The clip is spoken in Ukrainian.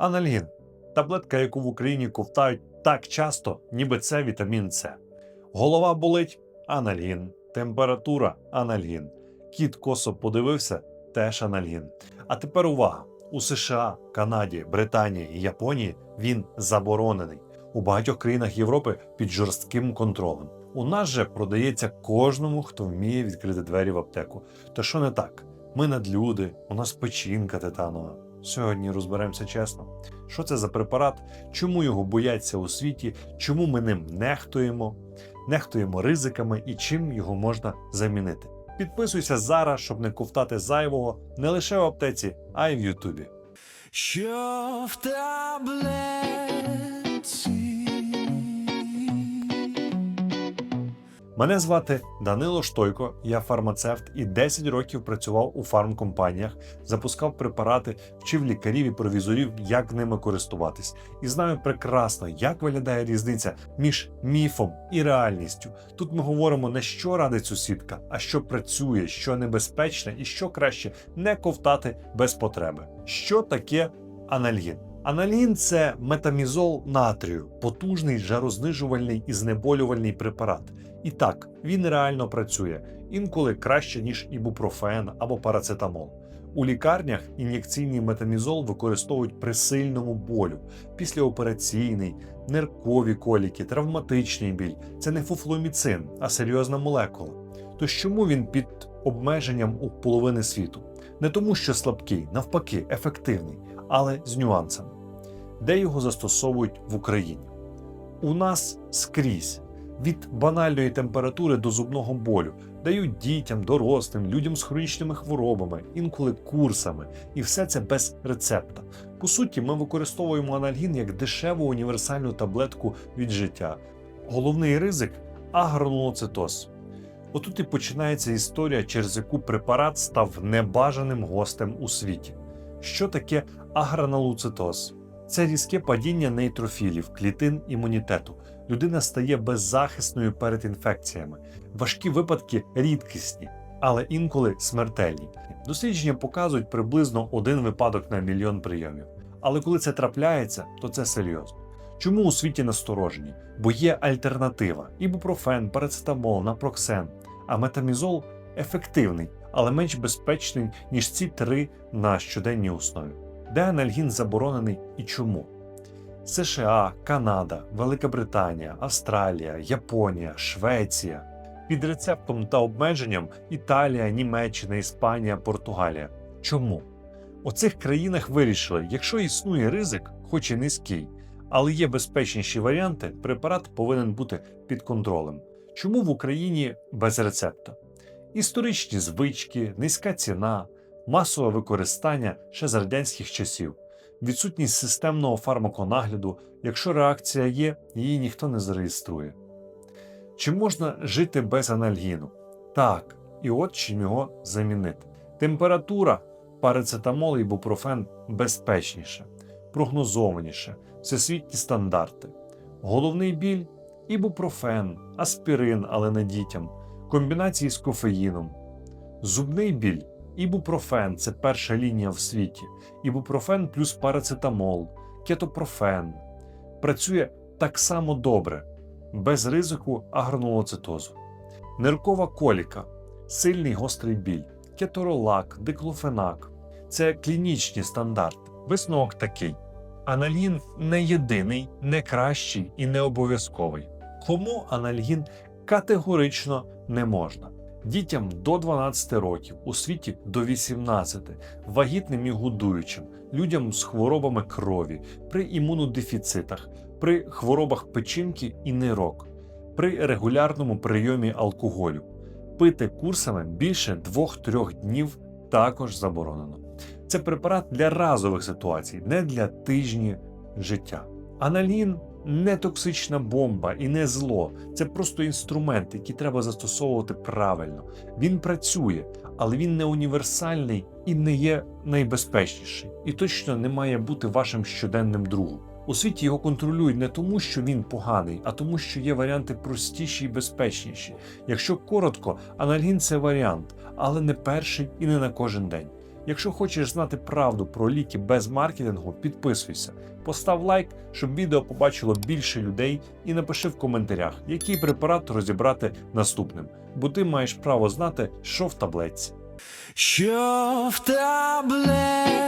Анальгін таблетка, яку в Україні ковтають так часто, ніби це вітамін С. Голова болить анальгін, температура анальгін. Кіт косо подивився теж анальгін. А тепер увага: у США, Канаді, Британії і Японії він заборонений. У багатьох країнах Європи під жорстким контролем. У нас же продається кожному, хто вміє відкрити двері в аптеку. То що не так? Ми надлюди, у нас печінка титанова. Сьогодні розберемося чесно. Що це за препарат, чому його бояться у світі, чому ми ним нехтуємо, нехтуємо ризиками і чим його можна замінити. Підписуйся зараз, щоб не ковтати зайвого не лише в аптеці, а й в Ютубі. Що в таблетці? Мене звати Данило Штойко, я фармацевт і 10 років працював у фармкомпаніях, запускав препарати, вчив лікарів і провізорів, як ними користуватись, і знаю прекрасно, як виглядає різниця між міфом і реальністю. Тут ми говоримо не що радить сусідка, а що працює, що небезпечне і що краще не ковтати без потреби. Що таке анальгін? Анальгін це метамізол натрію, потужний жарознижувальний і знеболювальний препарат. І так, він реально працює, інколи краще, ніж ібупрофен або парацетамол. У лікарнях ін'єкційний метамізол використовують при сильному болю, післяопераційний, ниркові коліки, травматичний біль. Це не фуфломіцин, а серйозна молекула. То чому він під обмеженням у половини світу? Не тому, що слабкий, навпаки, ефективний, але з нюансами. Де його застосовують в Україні? У нас скрізь від банальної температури до зубного болю дають дітям, дорослим, людям з хронічними хворобами, інколи курсами, і все це без рецепта. По суті, ми використовуємо анальгін як дешеву універсальну таблетку від життя. Головний ризик агранулоцитоз. Отут і починається історія, через яку препарат став небажаним гостем у світі. Що таке агранулоцитоз? Це різке падіння нейтрофілів, клітин імунітету. Людина стає беззахисною перед інфекціями. Важкі випадки рідкісні, але інколи смертельні. Дослідження показують приблизно один випадок на мільйон прийомів. Але коли це трапляється, то це серйозно. Чому у світі насторожені? Бо є альтернатива: ібупрофен, парацетамол, напроксен. А метамізол ефективний, але менш безпечний, ніж ці три на щоденній основі. Де анальгін заборонений і чому? США, Канада, Велика Британія, Австралія, Японія, Швеція. Під рецептом та обмеженням Італія, Німеччина, Іспанія, Португалія. Чому? У цих країнах вирішили, якщо існує ризик, хоч і низький, але є безпечніші варіанти, препарат повинен бути під контролем. Чому в Україні без рецепта? Історичні звички, низька ціна, масове використання ще з радянських часів, відсутність системного фармаконагляду, якщо реакція є, її ніхто не зареєструє. Чи можна жити без анальгіну? Так, і от чим його замінити. Температура, парацетамол і бупрофен безпечніше, прогнозованіше, всесвітні стандарти. Головний біль ібупрофен, аспірин, але не дітям, комбінації з кофеїном. Зубний біль ібупрофен це перша лінія в світі. Ібупрофен плюс парацетамол, кетопрофен. Працює так само добре, без ризику агранулоцитозу. Ниркова коліка, сильний гострий біль, кеторолак, диклофенак це клінічні стандарти. Висновок такий: анальгін не єдиний, не кращий і не обов'язковий. Кому анальгін категорично не можна. Дітям до 12 років, у світі до 18, вагітним і годуючим, людям з хворобами крові, при імунодефіцитах, при хворобах печінки і нирок, при регулярному прийомі алкоголю. Пити курсами більше 2-3 днів також заборонено. Це препарат для разових ситуацій, не для тижні життя. Анальгін не токсична бомба і не зло. Це просто інструмент, який треба застосовувати правильно. Він працює, але він не універсальний і не є найбезпечніший. І точно не має бути вашим щоденним другом. У світі його контролюють не тому, що він поганий, а тому, що є варіанти простіші і безпечніші. Якщо коротко, анальгін це варіант, але не перший і не на кожен день. Якщо хочеш знати правду про ліки без маркетингу, підписуйся, постав лайк, щоб відео побачило більше людей, і напиши в коментарях, який препарат розібрати наступним, бо ти маєш право знати, що в таблетці. що в таблетці